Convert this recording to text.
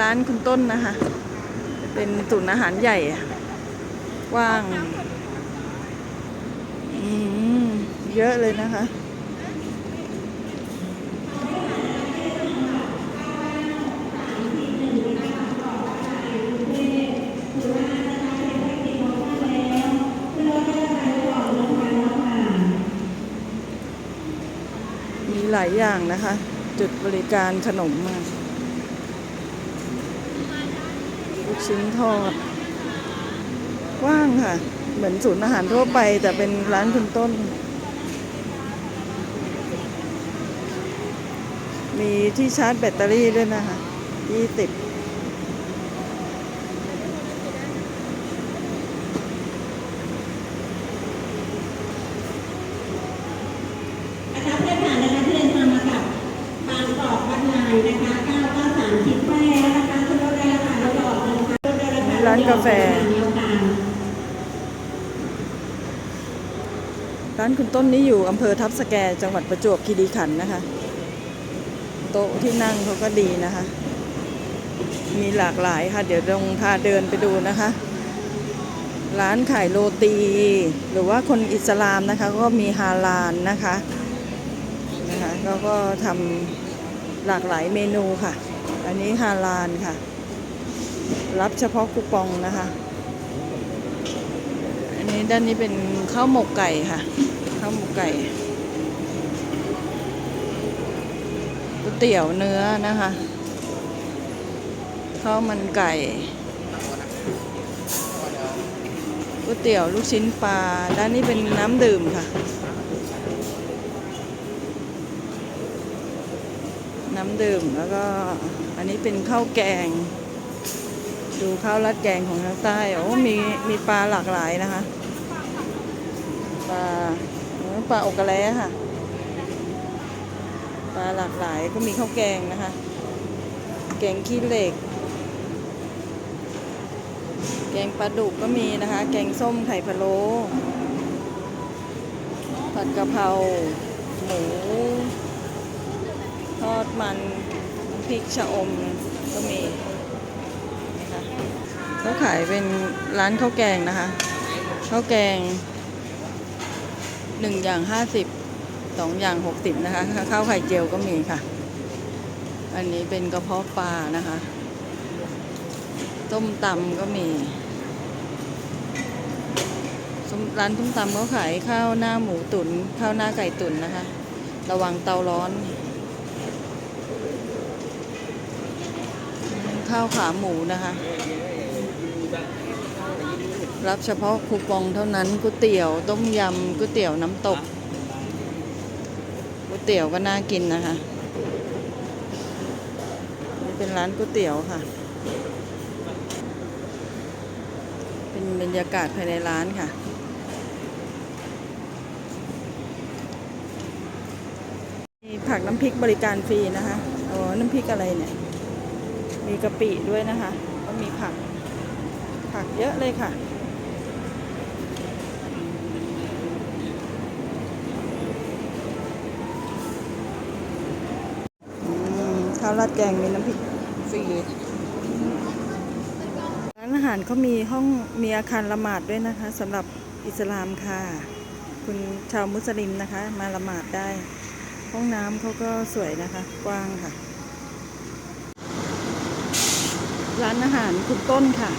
ร้านคุณต้นนะคะ เป็นศูนย์อาหารใหญ่กว้างเยอะเลยนะคะ มีหลายอย่างนะคะ จุดบริการขนมมาลู กชิ้นทอดกว้างค่ะ เหมือนศูนย์อาหารทั่วไป แต่เป็นร้านคุณต้น มีที่ชาร์จแบตเตอรี่ด้วยนะคะยี่สิบนะคะเพื่อนผ่านนะคะที่เดินทางมากับ บางกอกวัดนายนะคะ ร้านกาแฟ ร้านคุณต้นนี้อยู่อำเภอทับสแกจังหวัดประจวบคีรีขันธ์นะคะ โต๊ะที่นั่งเขาก็ดีนะคะ มีหลากหลายค่ะ เดี๋ยวลองพาเดินไปดูนะคะ ร้านขายโรตี หรือว่าคนอิสลามนะคะ ก็มีฮาลาลนะคะนะคะก็ก็ทำหลากหลายเมนูค่ะ อันนี้ฮาลาลค่ะ รับเฉพาะคูปองนะคะ อันนี้ด้านนี้เป็นข้าวหมกไก่ค่ะ ข้าวหมกไก่ก๋วยเตี๋ยวเนื้อนะคะข้าวมันไก่ก๋วยเตี๋ยวลูกชิ้นปลา ด้านนี้เป็นน้ำดื่มค่ะ น้ำดื่มแล้วก็อันนี้เป็นข้าวแกง ดูข้าวราดแกงของทางใต้โอ้มีมีปลาหลากหลายนะคะ ปลาปลาอกกระแลค่ะ ปลาหลากหลายก็มีข้าวแกงนะคะ แกงขี้เหล็ก แกงปลาดุกก็มีนะคะ แกงส้มไข่พะโล้ผัดกะเพราหมูทอดมันพริกชะอมก็มี เขาขายเป็นร้านข้าวแกงนะคะข้าวแกงหนึ่งอย่างห้าสิบสองอย่างหกสิบนะคะข้าวไข่เจียวก็มีค่ะ อันนี้เป็นกระเพาะปลานะคะ ต้มตำก็มีร้านต้มตำเขาขายข้าวหน้าหมูตุน๋นข้าวหน้าไก่ตุ๋นนะคะ ระวังเตาร้อนข้าวขาหมูนะคะ รับเฉพาะคูปองเท่านั้นก๋วยเตี๋ยวต้มยำก๋วยเตี๋ยวน้ำตกก๋วยเตี๋ยวก็น่ากินนะคะนี่เป็นร้านก๋วยเตี๋ยวค่ะ เป็นบรรยากาศภายในร้านค่ะมีผักน้ำพริกบริการฟรีนะคะอ๋อน้ำพริกอะไรเนี่ย มีกะปิด้วยนะคะ ก็มีผัก ผักเยอะเลยค่ะ ข้าวราดแกงมีน้ำพริกฟรีร้านอาหารเขามีห้องมีอาคารละหมาดด้วยนะคะสำหรับอิสลามค่ะ คุณชาวมุสลิมนะคะ มาละหมาดได้ ห้องน้ำเขาก็สวยนะคะ กว้างค่ะร้านอาหารคุณต้นค่ะ